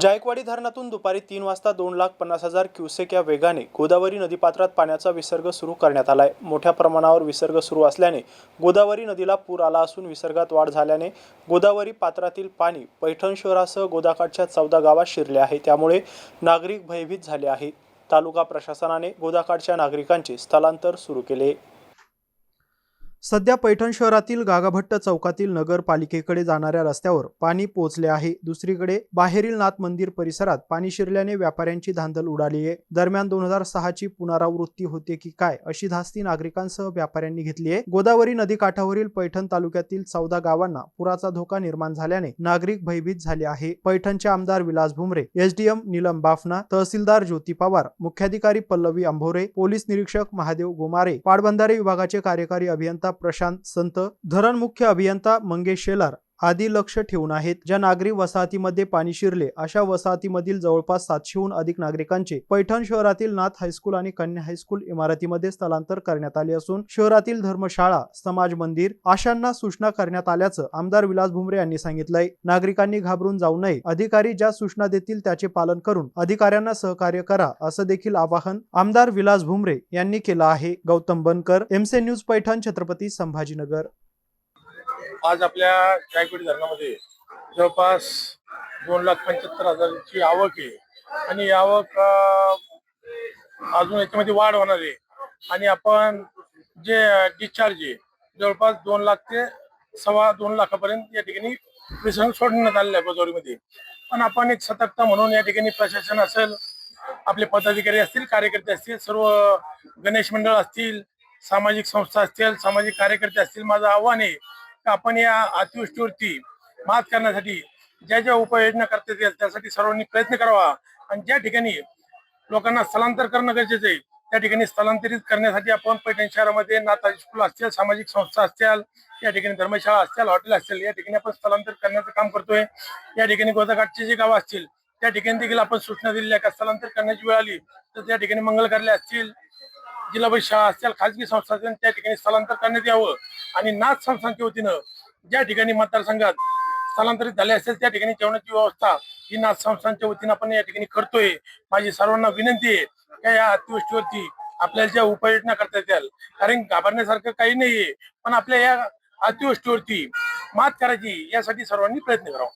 जायकवाडी धरणातून दुपारी तीन वाजता दोन लाख पन्नास हजार क्युसेक या वेगाने गोदावरी नदीपात्रात पाण्याचा विसर्ग सुरू करण्यात आलाय. मोठ्या प्रमाणावर विसर्ग सुरू असल्याने गोदावरी नदीला पूर आला असून विसर्गात वाढ झाल्याने गोदावरी पात्रातील पाणी पैठण शहरासह गोदाकाठच्या चौदा गावात शिरले आहे. त्यामुळे नागरिक भयभीत झाले आहे. तालुका प्रशासनाने गोदाकाठच्या नागरिकांचे स्थलांतर सुरू केले. सध्या पैठण शहरातील गागाभट्ट चौकातील नगरपालिकेकडे जाणाऱ्या रस्त्यावर पाणी पोहोचले आहे. दुसरीकडे बाहेरील नाथ मंदिर परिसरात पाणी शिरल्याने व्यापाऱ्यांची धांदल उडाली आहे. दरम्यान दोन हजार सहाची पुनरावृत्ती होते की काय अशी धास्ती नागरिकांसह व्यापाऱ्यांनी घेतली आहे. गोदावरी नदी काठावरील पैठण तालुक्यातील चौदा गावांना पुराचा धोका निर्माण झाल्याने नागरिक भयभीत झाले आहे. पैठणचे आमदार विलास भुमरे एसडीएम नीलम बाफना तहसीलदार ज्योती पवार मुख्याधिकारी पल्लवी अंभोरे पोलीस निरीक्षक महादेव गोमारे पाटबंधारे विभागाचे कार्यकारी अभियंता प्रशांत संत धरण मुख्य अभियंता मंगेश शेलार आदी लक्ष ठेवून आहेत. ज्या नागरी वसाहतीमध्ये पाणी शिरले अशा वसाहतीमधील जवळपास सातशेहून अधिक नागरिकांचे पैठण शहरातील नाथ हायस्कूल आणि कन्या हायस्कूल इमारतीमध्ये स्थलांतर करण्यात आले असून शहरातील धर्मशाळा समाज मंदिर अशांना सूचना करण्यात आल्याचं आमदार विलास भुमरे यांनी सांगितलंय. नागरिकांनी घाबरून जाऊ नये. अधिकारी ज्या सूचना देतील त्याचे पालन करून अधिकाऱ्यांना सहकार्य करा असं देखील आवाहन आमदार विलास भुमरे यांनी केलं आहे. गौतम बनकर एमसे न्यूज पैठण छत्रपती संभाजीनगर. आज आपल्या जायकवाडी धरणामध्ये जवळपास दोन लाख पंच्याहत्तर हजाराची आवक आहे. आणि आवक अजून याच्यामध्ये वाढ होणार आहे. आणि आपण जे डिस्चार्ज आहे जवळपास दोन लाख ते सव्वा दोन लाखापर्यंत या ठिकाणी विसर्ग सोडण्यात आलेलं आहे गोदावरीमध्ये. पण आपण एक सतर्कता म्हणून या ठिकाणी प्रशासन असेल आपले पदाधिकारी असतील कार्यकर्ते असतील सर्व गणेश मंडळ असतील सामाजिक संस्था असतील सामाजिक कार्यकर्ते असतील माझं आव्हान आहे आपण या अतिवृष्टीवरती मात करण्यासाठी ज्या ज्या उपाययोजना करता येतील त्यासाठी सर्वांनी प्रयत्न करावा. आणि ज्या ठिकाणी लोकांना स्थलांतर करणं गरजेचं आहे त्या ठिकाणी स्थलांतरित करण्यासाठी आपण पैठण शहरामध्ये नाताजी स्कूल असतील सामाजिक संस्था असतील या ठिकाणी धर्मशाळा असतील हॉटेल असतील या ठिकाणी आपण स्थलांतर करण्याचं काम करतोय. या ठिकाणी गोदाघाटचे जे गावं असतील त्या ठिकाणी देखील आपण सूचना दिलेल्या का स्थलांतर करण्याची वेळ आली तर त्या ठिकाणी मंगल कार्यालय असतील जिल्हा परिषद शाळा असतील खाजगी संस्था असतील त्या ठिकाणी स्थलांतर करण्यात यावं. आणि नाथ संस्थांच्या वतीनं ज्या ठिकाणी मतदारसंघात स्थलांतरित झाले असेल त्या ठिकाणी जेवणाची व्यवस्था ही नाथ संस्थांच्या वतीनं आपण या ठिकाणी करतोय. माझी सर्वांना विनंती आहे की या अतिवृष्टीवरती आपल्याला ज्या उपाययोजना करता येतील कारण घाबरण्यासारखं काही नाहीये पण आपल्या या अतिवृष्टीवरती मात करायची यासाठी सर्वांनी प्रयत्न करावा.